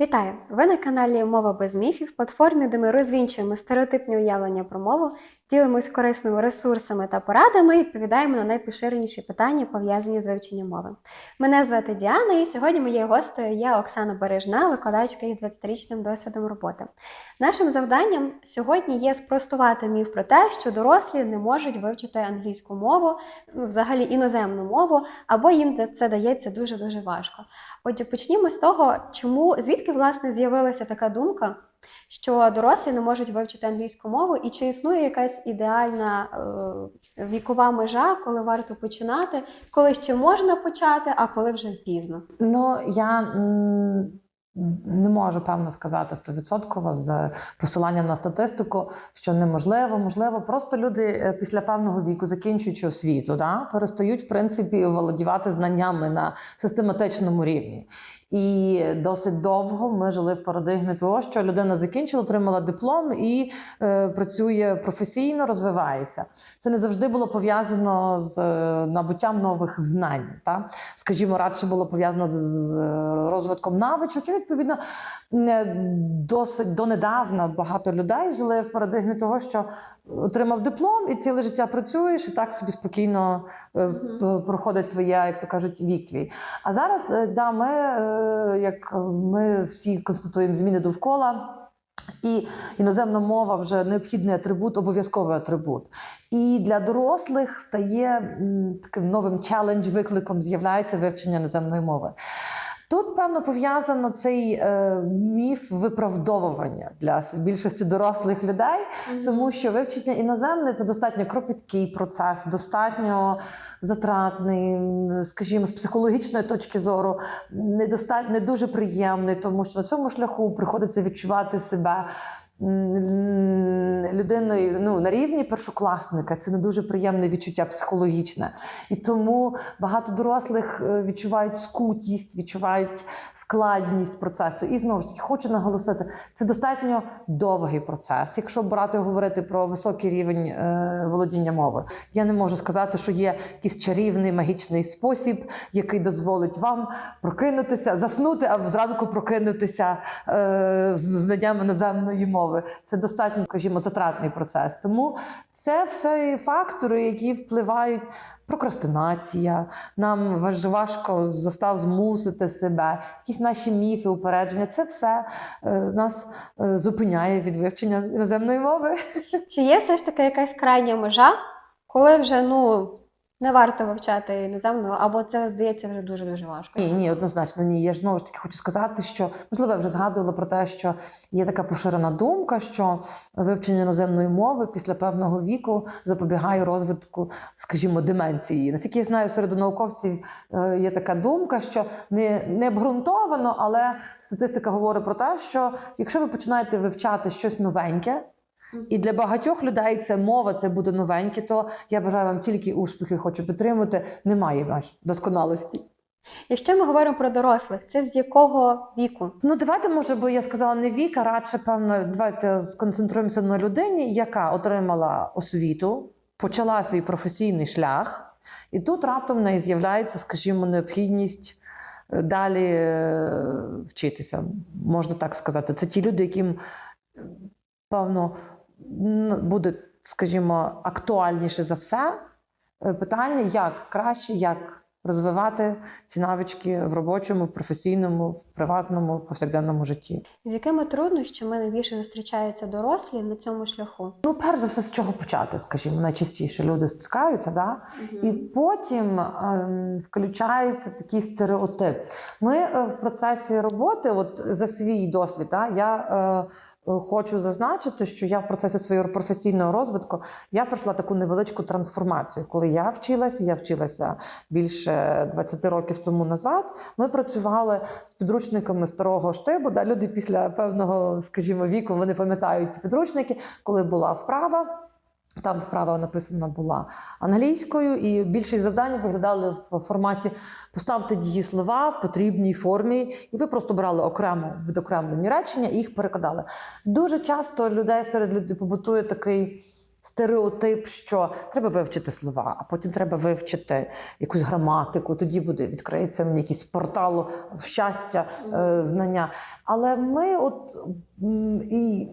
Вітаю! Ви на каналі Мова без міфів, платформі, де ми розвінчуємо стереотипні уявлення про мову, ділимось корисними ресурсами та порадами і відповідаємо на найпоширеніші питання, пов'язані з вивченням мови. Мене звати Діана, і сьогодні моєю гостею є Оксана Бережна, викладачка із 20-річним досвідом роботи. Нашим завданням сьогодні є спростувати міф про те, що дорослі не можуть вивчити англійську мову, ну, взагалі іноземну мову, або їм це дається дуже дуже важко. Отже, почнімо з того, чому звідки власне з'явилася така думка, що дорослі не можуть вивчити англійську мову, і чи існує якась ідеальна е, вікова межа, коли варто починати, коли ще можна почати, а коли вже пізно? Ну, я м, не можу певно сказати стовідсотково з посиланням на статистику, що неможливо, можливо, просто люди е, після певного віку, закінчуючи освіту, да, перестають в принципі володівати знаннями на систематичному рівні. І досить довго ми жили в парадигмі того, що людина закінчила, отримала диплом і е, працює професійно, розвивається. Це не завжди було пов'язано з е, набуттям нових знань. Та? Скажімо, радше було пов'язано з, розвитком навичок. І відповідно досить донедавна багато людей жили в парадигмі того, що отримав диплом і ціле життя працюєш, і так собі спокійно п- проходить твоя, як то кажуть, вік твій. А зараз, е, да, ми, е, як ми всі констатуємо зміни довкола. І іноземна мова вже необхідний атрибут, обов'язковий атрибут. І для дорослих стає таким новим челендж, викликом з'являється вивчення іноземної мови. Тут, певно, пов'язано цей е, міф виправдовування для більшості дорослих людей, тому що вивчення іноземне це достатньо кропіткий процес, достатньо затратний, скажімо, з психологічної точки зору, недостатньо не дуже приємний, тому що на цьому шляху приходиться відчувати себе. Людиною ну, на рівні першокласника це не дуже приємне відчуття психологічне. І тому багато дорослих е, відчувають скутість, відчувають складність процесу. І знову ж таки, хочу наголосити, це достатньо довгий процес. Якщо брати говорити про високий рівень е, володіння мовою, я не можу сказати, що є якийсь чарівний магічний спосіб, який дозволить вам прокинутися, заснути, а зранку прокинутися е, знанням іноземної мови. Це достатньо, скажімо, затратний процес. Тому це все фактори, які впливають. Прокрастинація, нам важко застав змусити себе, якісь наші міфи, упередження. Це все е, нас е, зупиняє від вивчення іноземної мови. Чи є все ж таки якась крайня межа, коли вже ну не варто вивчати іноземну, або це здається вже дуже дуже важко? Ні, ні, однозначно ні. Я ж знову ж таки хочу сказати, що можливо, я вже згадувала про те, що є така поширена думка, що вивчення іноземної мови після певного віку запобігає розвитку, скажімо, деменції. Наскільки я знаю, серед науковців е, є така думка, що не, не обґрунтовано, але статистика говорить про те, що якщо ви починаєте вивчати щось новеньке. І для багатьох людей це мова, це буде новеньке, то я бажаю вам тільки успіхи, хочу підтримати. Немає ваш досконалості. Якщо ми говоримо про дорослих, це з якого віку? Ну, давайте, може, бо я сказала не вік, а радше, певно, давайте сконцентруємося на людині, яка отримала освіту, почала свій професійний шлях, і тут раптом в неї з'являється, скажімо, необхідність е, далі е, вчитися. Можна так сказати. Це ті люди, яким, певно, буде, скажімо, актуальніше за все е, питання, як краще, як розвивати ці навички в робочому, в професійному, в приватному, в повсякденному житті. З якими труднощами найбільше зустрічаються дорослі на цьому шляху? Ну, перш за все, з чого почати, скажімо, найчастіше люди стискаються, да? і потім ем, включається такий стереотип. Ми е, в процесі роботи, от за свій досвід, да, я е, хочу зазначити, що я в процесі свого професійного розвитку я пройшла таку невеличку трансформацію. Коли я вчилася, я вчилася більше 20 років тому назад. Ми працювали з підручниками старого штибу. Да, люди після певного, скажімо, віку вони пам'ятають підручники, коли була вправа. Там вправа написана була англійською, і більшість завдань виглядали в форматі поставте дієслова в потрібній формі, і ви просто брали окремо відокремлені речення і їх перекладали. Дуже часто людей серед людей побутує такий стереотип, що треба вивчити слова, а потім треба вивчити якусь граматику. Тоді буде відкриється мені якийсь портал в щастя, е, знання. Але ми, от і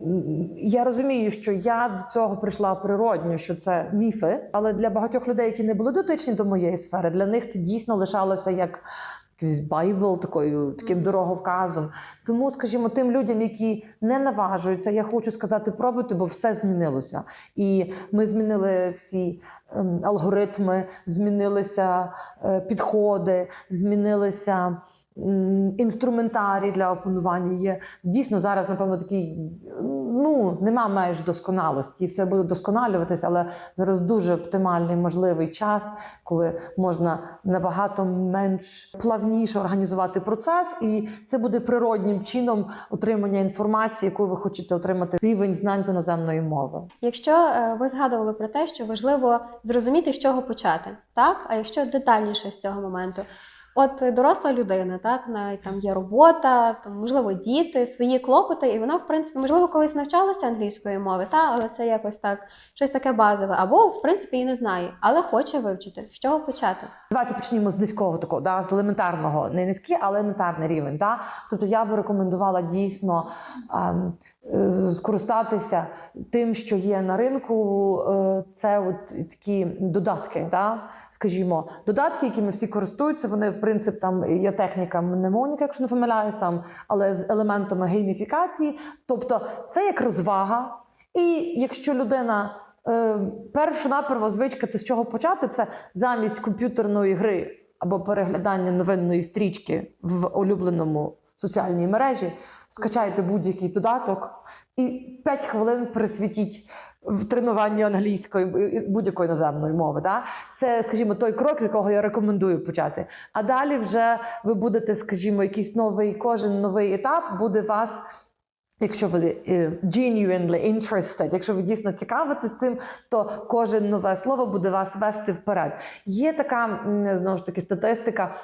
я розумію, що я до цього прийшла природньо, що це міфи. Але для багатьох людей, які не були дотичні до моєї сфери, для них це дійсно лишалося як. Якийсь байбл такою таким дороговказом. Тому, скажімо, тим людям, які не наважуються, я хочу сказати, пробуйте, бо все змінилося. І ми змінили всі алгоритми, змінилися е, підходи, змінилися м, інструментарій для опанування. Є дійсно зараз, напевно, такий ну нема меж досконалості, і все буде досконалюватися, але зараз дуже оптимальний можливий час, коли можна набагато менш плавніше організувати процес, і це буде природнім чином отримання інформації, яку ви хочете отримати рівень знань з іноземної мови. Якщо е, ви згадували про те, що важливо зрозуміти, з чого почати, так? А якщо детальніше з цього моменту, от доросла людина, так, неї там є робота, там, можливо, діти, свої клопоти, і вона, в принципі, можливо, колись навчалася англійської мови, та, але це якось так, щось таке базове, або, в принципі, і не знає, але хоче вивчити. З чого почати? Давайте почнімо з низького такого, да, з елементарного, не низький, але елементарний рівень. Да? Тобто я би рекомендувала дійсно ем, скористатися тим, що є на ринку. Е, це от такі додатки, да? скажімо, додатки, якими всі користуються. Вони, в принципі, там є техніка мнемоніка, якщо не помиляюсь, там, але з елементами гейміфікації. Тобто, це як розвага. І якщо людина е, першонаперва звичка, це з чого почати, це замість комп'ютерної гри або переглядання новинної стрічки в улюбленому соціальній мережі, скачайте будь-який додаток і 5 хвилин присвятіть в тренуванні англійської будь-якої іноземної мови. Да? Це, скажімо, той крок, з якого я рекомендую почати. А далі вже ви будете, скажімо, якийсь новий, кожен новий етап буде вас. Якщо ви е, genuinely interested, якщо ви дійсно цікавитесь цим, то кожен нове слово буде вас вести вперед. Є така знову ж таки статистика,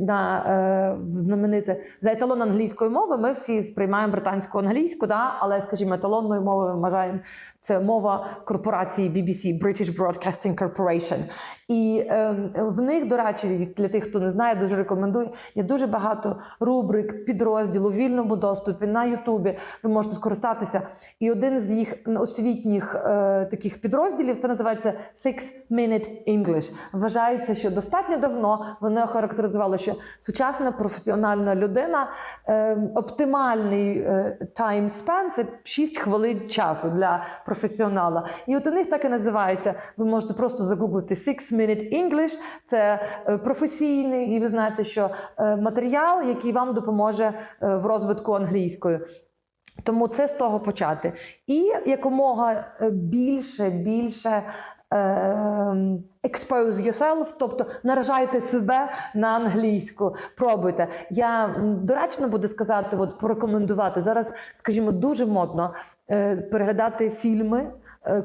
на е, знамените за еталон англійської мови. Ми всі сприймаємо британську англійську, да? але, скажімо, еталонною мовою вважаємо це мова корпорації BBC, British Broadcasting Corporation. І е, в них, до речі, для тих, хто не знає, дуже рекомендую. Є дуже багато рубрик, підрозділів у вільному доступі на Ютубі. Ви можете скористатися. І один з їх освітніх е, таких підрозділів це називається Six Minute English. Вважається, що достатньо давно вони охарактеризували, що сучасна професіональна людина е, оптимальний е, span – це 6 хвилин часу для професіонала. І от у них так і називається. Ви можете просто загуглити Six Minute English. Це е, професійний, і ви знаєте, що е, матеріал, який вам допоможе е, в розвитку англійської. Тому це з того почати. І якомога е, більше, більше. е, Expose yourself, тобто наражайте себе на англійську. Пробуйте. Я доречно буде сказати, от порекомендувати зараз, скажімо, дуже модно е, переглядати фільми,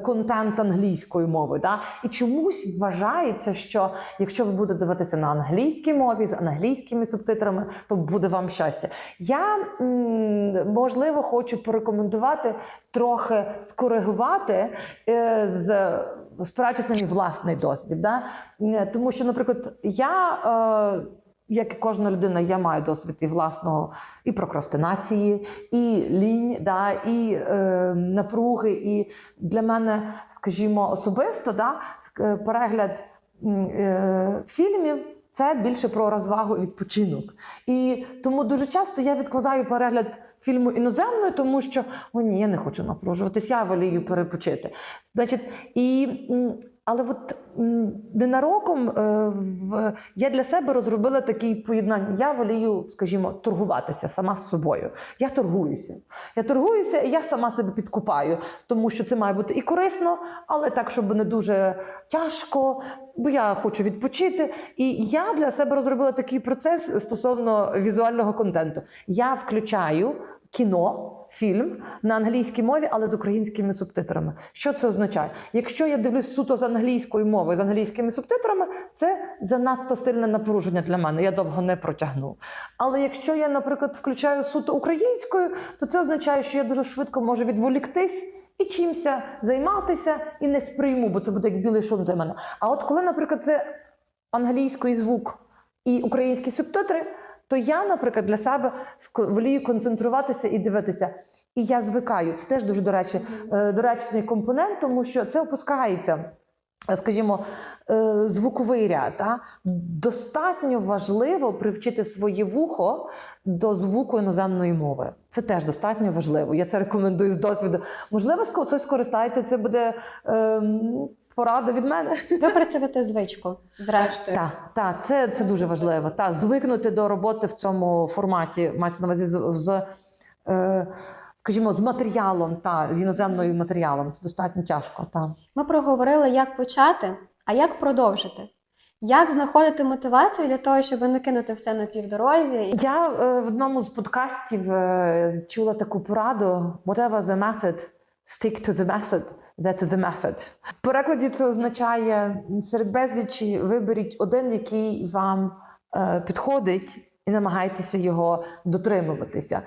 контент англійською мовою. Да? І чомусь вважається, що якщо ви будете дивитися на англійській мові з англійськими субтитрами, то буде вам щастя. Я можливо хочу порекомендувати трохи скоригувати е, з спираючись на мій власний досвід. Да? Е, Тому що, наприклад, я. Як і кожна людина, я маю досвід і власного і прокрастинації, і лінь, да, і е, напруги. І для мене, скажімо, особисто да, е, перегляд е, фільмів. Це більше про розвагу і відпочинок. І тому дуже часто я відкладаю перегляд фільму іноземною, тому що о ні, я не хочу напружуватись, я волію перепочити. Значить, і, але от ненароком е, в, я для себе розробила такий поєднання. Я волію, скажімо, торгуватися сама з собою. Я торгуюся. Я торгуюся, і я сама себе підкупаю, тому що це має бути і корисно, але так, щоб не дуже тяжко, бо я хочу відпочити. І я для себе розробила такий процес стосовно візуального контенту. Я включаю кіно, фільм на англійській мові, але з українськими субтитрами. Що це означає? Якщо я дивлюсь суто з англійської мови, з англійськими субтитрами, це занадто сильне напруження для мене. Я довго не протягну. Але якщо я, наприклад, включаю суто українською, то це означає, що я дуже швидко можу відволіктись. і чимся займатися, і не сприйму, бо це буде як білий шум для мене. А от коли, наприклад, це англійський звук і українські субтитри, то я, наприклад, для себе волію концентруватися і дивитися. І я звикаю. Це теж дуже до речі, е, доречний компонент, тому що це опускається. е, Скажімо, е, звуковий ряд. Та? Достатньо важливо привчити своє вухо до звуку іноземної мови. Це теж достатньо важливо. Я це рекомендую з досвіду. Можливо, хтось скористається, це буде ем, порада від мене. Ви працюєте звичку, зрештою. Так, так, це, це дуже важливо. Та звикнути до роботи в цьому форматі, мається на увазі з, з е, скажімо, з матеріалом та з іноземною матеріалом. Це достатньо тяжко. Та. Ми проговорили, як почати, а як продовжити. Як знаходити мотивацію для того, щоб не кинути все на півдорозі? Я е, в одному з подкастів е, чула таку пораду: whatever the method, stick to the method. That's the method. В перекладі це означає серед безлічі виберіть один, який вам е, підходить, і намагайтеся його дотримуватися.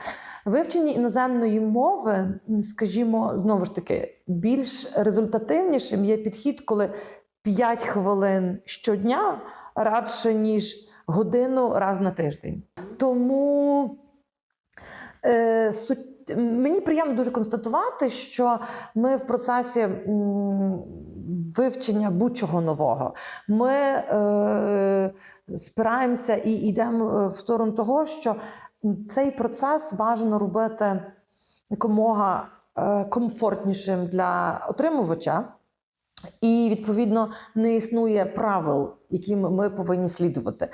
Вивчення іноземної мови, скажімо, знову ж таки, більш результативнішим є підхід, коли 5 хвилин щодня радше, ніж годину раз на тиждень. Тому е, суть. Мені приємно дуже констатувати, що ми в процесі вивчення будь-чого нового. Ми е, спираємося і йдемо в сторону того, що цей процес бажано робити якомога е, комфортнішим для отримувача. І відповідно не існує правил, яким ми повинні слідувати.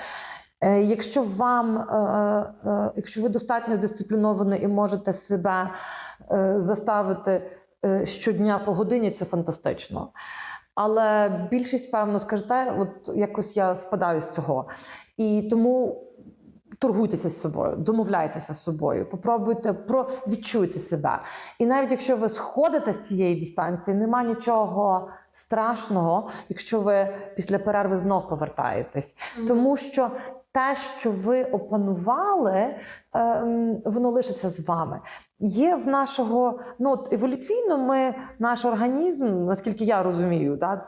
Е, Якщо вам, е, е, якщо ви достатньо дисципліновані і можете себе заставити щодня по годині, це фантастично. Але більшість, певно, скажете, от якось я спадаю з цього. І тому торгуйтеся з собою, домовляйтеся з собою, попробуйте про відчуйте себе. І навіть якщо ви сходите з цієї дистанції, нема нічого страшного, якщо ви після перерви знов повертаєтесь. Тому що те, що ви опанували, ем, воно лишиться з вами. Є в нашого, ну от еволюційно, ми наш організм, наскільки я розумію, да,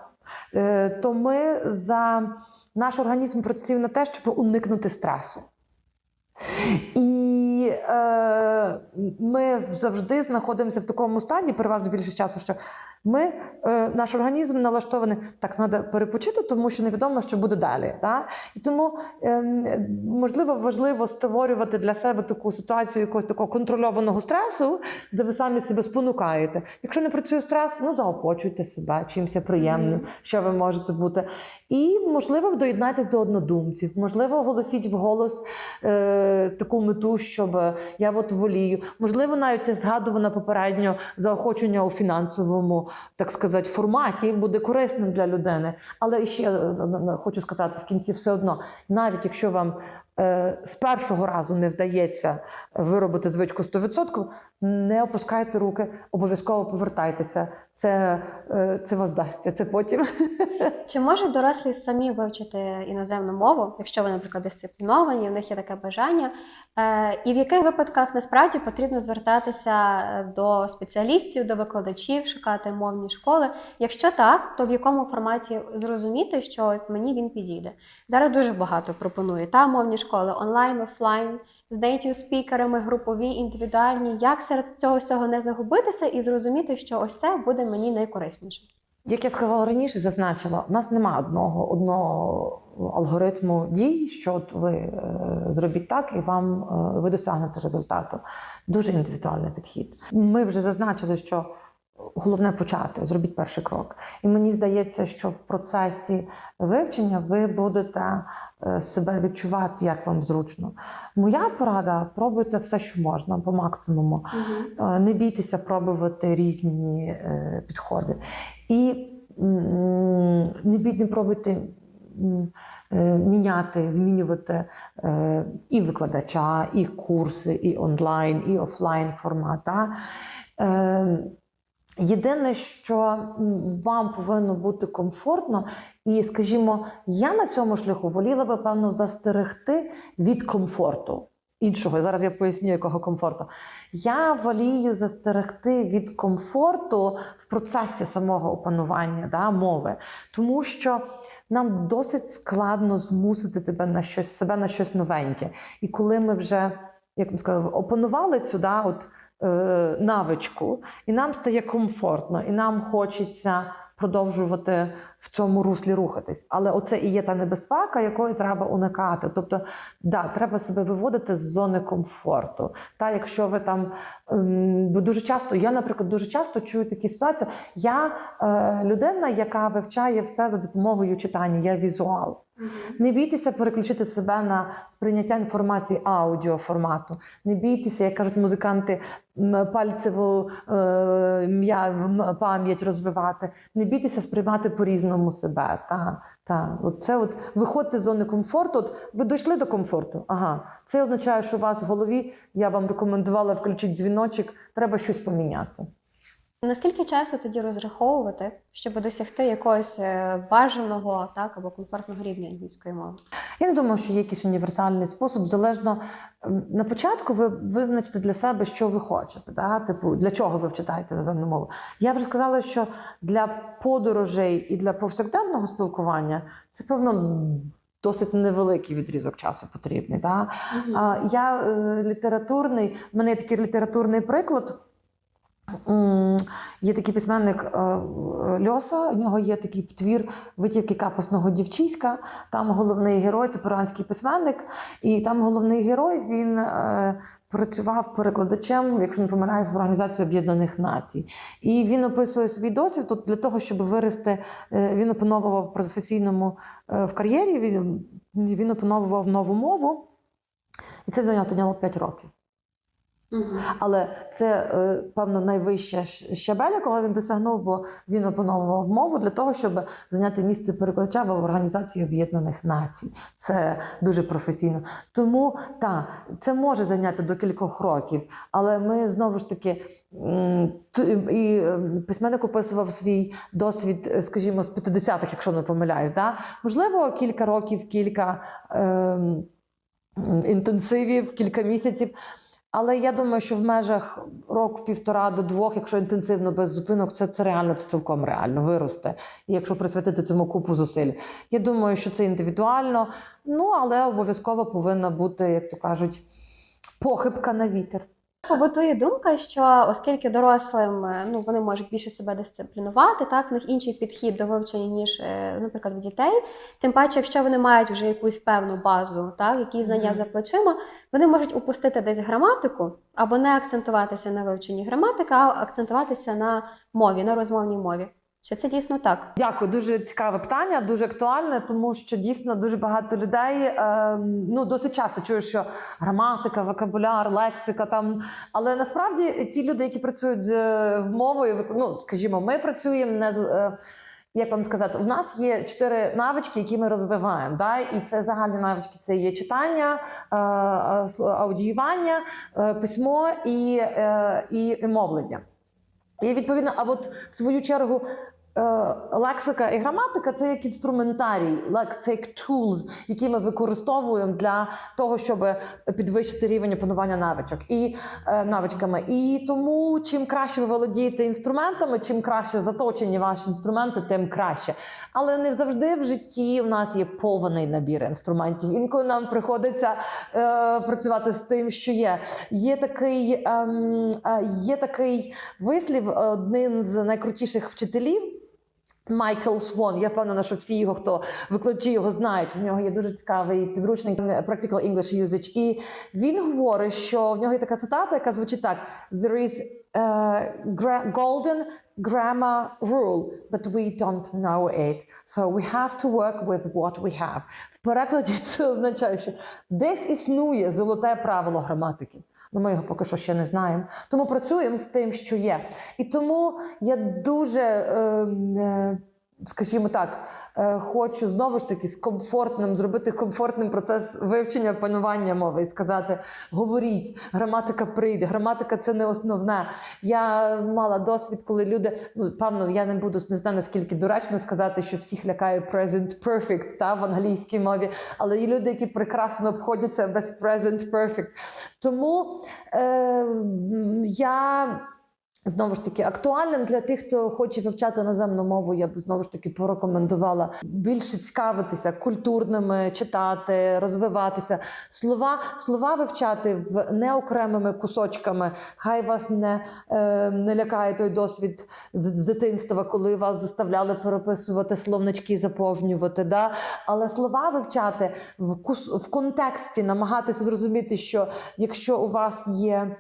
е, то ми за наш організм працює на те, щоб уникнути стресу. І е, ми завжди знаходимося в такому стані, переважно більшість часу, що ми, е, наш організм налаштований так, треба перепочити, тому що невідомо, що буде далі. Да? І тому е, можливо важливо створювати для себе таку ситуацію якогось такого контрольованого стресу, де ви самі себе спонукаєте. Якщо не працює стрес, ну заохочуйте себе чимось приємним, що ви можете бути. І можливо доєднайтесь до однодумців, можливо, оголосіть вголос е, таку мету, щоб я от волію. Можливо, навіть згадуване попередньо заохочення у фінансовому, так сказати, форматі буде корисним для людини. Але ще е, хочу сказати в кінці все одно, навіть якщо вам е, з першого разу не вдається виробити звичку 100%, не опускайте руки, обов'язково повертайтеся. Це, е, це вас дасться. Це потім. Чи можуть дорослі самі вивчити іноземну мову, якщо вони, наприклад, дисципліновані, в них є таке бажання? Е, і в яких випадках насправді потрібно звертатися е, до спеціалістів, до викладачів, шукати мовні школи? Якщо так, то в якому форматі зрозуміти, що мені він підійде? Зараз дуже багато пропонує та мовні школи онлайн, офлайн. З нейтів спікерами, групові, індивідуальні, як серед цього всього не загубитися і зрозуміти, що ось це буде мені найкорисніше. Як я сказала раніше, зазначила, у нас немає одного одного алгоритму дій, що от ви е, зробіть так, і вам е, ви досягнете результату. Дуже індивідуальний підхід. Ми вже зазначили, що головне почати, зробіть перший крок. І мені здається, що в процесі вивчення ви будете себе відчувати, як вам зручно. Моя порада: пробуйте все, що можна, по максимуму. Е, Не бійтеся пробувати різні е, підходи. І не бійні пробуйте е, міняти, змінювати е, і викладача, і курси, і онлайн, і офлайн формата. Е, Єдине, що вам повинно бути комфортно, і, скажімо, я на цьому шляху воліла би, певно, застерегти від комфорту. іншого. Зараз я поясню, якого комфорту. Я волію застерегти від комфорту в процесі самого опанування да, мови, тому що нам досить складно змусити тебе на щось себе на щось новеньке. І коли ми вже як ми сказали, опанували цю да, от, е, навичку, і нам стає комфортно, і нам хочеться продовжувати в цьому руслі рухатись. Але оце і є та небезпека, якої треба уникати. Тобто, да, треба себе виводити з зони комфорту. Та якщо ви там ем, бо дуже часто, я, наприклад, дуже часто чую такі ситуації. Я е, людина, яка вивчає все за допомогою читання, я візуал. Не бійтеся переключити себе на сприйняття інформації аудіоформату. Не бійтеся, як кажуть музиканти, пальцеву е, пам'ять розвивати. Не бійтеся сприймати по-різному себе. Та, та. От це от виходьте з зони комфорту. От ви дійшли до комфорту. Ага, це означає, що у вас в голові я вам рекомендувала включити дзвіночок, треба щось поміняти. Наскільки часу тоді розраховувати, щоб досягти якогось е, бажаного так або комфортного рівня англійської мови? Я не думаю, що є якийсь універсальний спосіб. Залежно на початку ви визначите для себе, що ви хочете. Да? Типу, для чого ви вчитаєте іноземну мову. Я вже сказала, що для подорожей і для повсякденного спілкування це певно. Досить невеликий відрізок часу потрібний. Да? А, я е, літературний, в мене є такий літературний приклад. Є такий письменник е, Льоса, у нього є такий твір Витівки капусного дівчиська. Там головний герой, це перуанський письменник, і там головний герой він е, працював перекладачем, якщо не помиляюсь, в Організації Об'єднаних Націй. І він описує свій досвід тут для того, щоб вирости. е, Він опановував в професійному в кар'єрі. Він, опановував нову мову, і це зайняло 5 років. Але це, е, певно, найвища щабель, якого він досягнув, бо він опановував мову для того, щоб зайняти місце перекладача в Організації Об'єднаних Націй. Це дуже професійно. Тому так, це може зайняти до кількох років, але ми знову ж таки і е, письменник описував свій досвід, е, скажімо, з 50-х, якщо не помиляюсь. Да? Можливо, кілька років, кілька ем, інтенсивів, кілька місяців. Але я думаю, що в межах року півтора до двох, якщо інтенсивно без зупинок, це, це реально це цілком реально виросте. І якщо присвятити цьому купу зусиль. Я думаю, що це індивідуально, ну але обов'язково повинна бути, як то кажуть, похибка на вітер. Побутує думка, що оскільки дорослим е, ну вони можуть більше себе дисциплінувати, так в них інший підхід до вивчення, ніж, е, наприклад, в дітей. Тим паче, якщо вони мають вже якусь певну базу, так які знання Мгм. за плечима, вони можуть упустити десь граматику або не акцентуватися на вивченні граматики, а акцентуватися на мові, на розмовній мові. Чи це дійсно так? Дякую, дуже цікаве питання, дуже актуальне, тому що дійсно дуже багато людей е, ну досить часто чують, що граматика, вокабуляр, лексика там. Але насправді ті люди, які працюють з е, мовою, ну скажімо, ми працюємо не з. е, як вам сказати, в нас є чотири навички, які ми розвиваємо. Да? І це загальні навички: це є читання, е, е, аудіювання, письмо і, е, і мовлення. І відповідно, а от в свою чергу. Е, Лексика і граматика це як інструментарій, це як tools, які ми використовуємо для того, щоб підвищити рівень опанування навичок і е, навичками. І тому, чим краще ви володієте інструментами, чим краще заточені ваші інструменти, тим краще. Але не завжди в житті у нас є повний набір інструментів. Інколи нам приходиться е, працювати з тим, що є. Є такий, ем, е, є такий вислів, е, один з найкрутіших вчителів. Майкл Свон, я впевнена, що всі його, хто викладачі його знають. У нього є дуже цікавий підручник Practical English Usage. І він говорить, що в нього є така цитата, яка звучить так: There is a gra- golden grammar rule, but we don't know it. So we have to work with what we have. В перекладі це означає, що десь існує золоте правило граматики. Ну, ми його поки що ще не знаємо. Тому працюємо з тим, що є. І тому я дуже, е, е, скажімо так, хочу знову ж таки з комфортним зробити комфортним процес вивчення панування мови і сказати: говоріть, граматика прийде, граматика це не основне. Я мала досвід, коли люди, ну певно, я не буду не знаю наскільки доречно сказати, що всіх лякає present perfect та в англійській мові, але є люди, які прекрасно обходяться без present perfect. Тому е, я. Знову ж таки, актуальним для тих, хто хоче вивчати іноземну мову, я б знову ж таки порекомендувала більше цікавитися культурними, читати, розвиватися. Слова, слова вивчати в не окремими кусочками. Хай вас не, е, не лякає той досвід з, з дитинства, коли вас заставляли переписувати словнички, заповнювати. Да? Але слова вивчати в, кус, в контексті, намагатися зрозуміти, що якщо у вас є.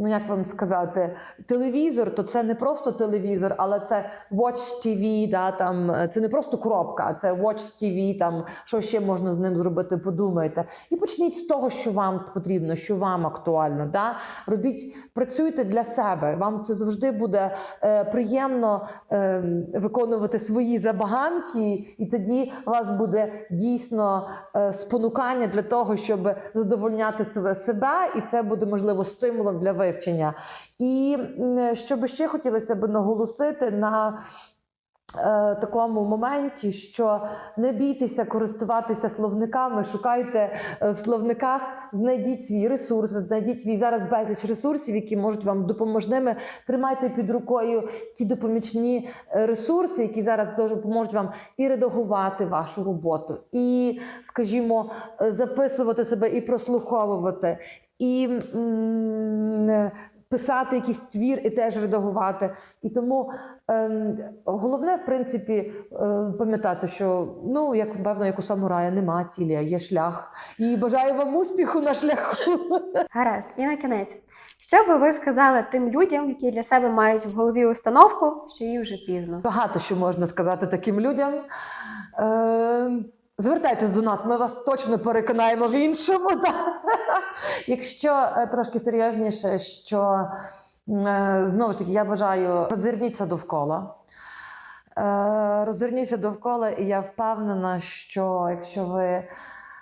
Ну, як вам сказати, телевізор, то це не просто телевізор, але це Watch TV, да, там, е, це не просто коробка, це Watch TV, там, що ще можна з ним зробити, подумайте. І почніть з того, що вам потрібно, що вам актуально. Да? Робіть, працюйте для себе. Вам це завжди буде е, приємно е, виконувати свої забаганки, і тоді у вас буде дійсно е, спонукання для того, щоб задовольняти себе, себе, і це буде можливо стимулом для вивчення. І що би ще хотілося б наголосити на е, такому моменті, що не бійтеся користуватися словниками, шукайте е, в словниках, знайдіть свій ресурс, знайдіть свій зараз безліч ресурсів, які можуть вам допоможними. Тримайте під рукою ті допомічні е, ресурси, які зараз допоможуть вам і редагувати вашу роботу, і, скажімо, е, записувати себе і прослуховувати. І писати якийсь твір і теж редагувати. І тому ем, головне, в принципі, е, пам'ятати, що ну, як певно, як у самурая, нема цілі, а є шлях. І бажаю вам успіху на шляху. Гаразд, і на кінець. Що би ви сказали тим людям, які для себе мають в голові установку, що їм вже пізно? Багато що можна сказати таким людям. Е, звертайтесь до нас, ми вас точно переконаємо в іншому. Да? Якщо е, трошки серйозніше, що е, знову ж таки я бажаю розверніться довкола. Е, розверніться довкола, і я впевнена, що якщо ви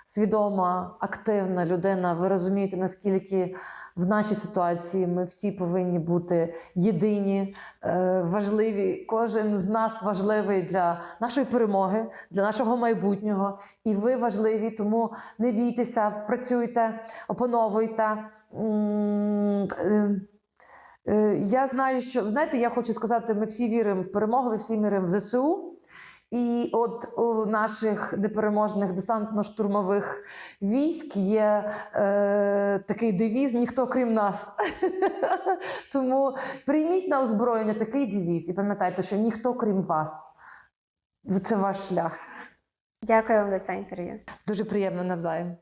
свідома, активна людина, ви розумієте, наскільки в нашій ситуації ми всі повинні бути єдині, е, важливі. Кожен з нас важливий для нашої перемоги, для нашого майбутнього. І ви важливі, тому не бійтеся, працюйте, опановуйте. Е, Е, Я знаю, що знаєте, я хочу сказати, ми всі віримо в перемогу, ми всі віримо в ЗСУ. І от у наших непереможних десантно-штурмових військ є е, такий девіз ніхто крім нас. Тому прийміть на озброєння такий девіз і пам'ятайте, що ніхто крім вас. Це ваш шлях. Дякую вам за це інтерв'ю. Дуже приємно навзаєм.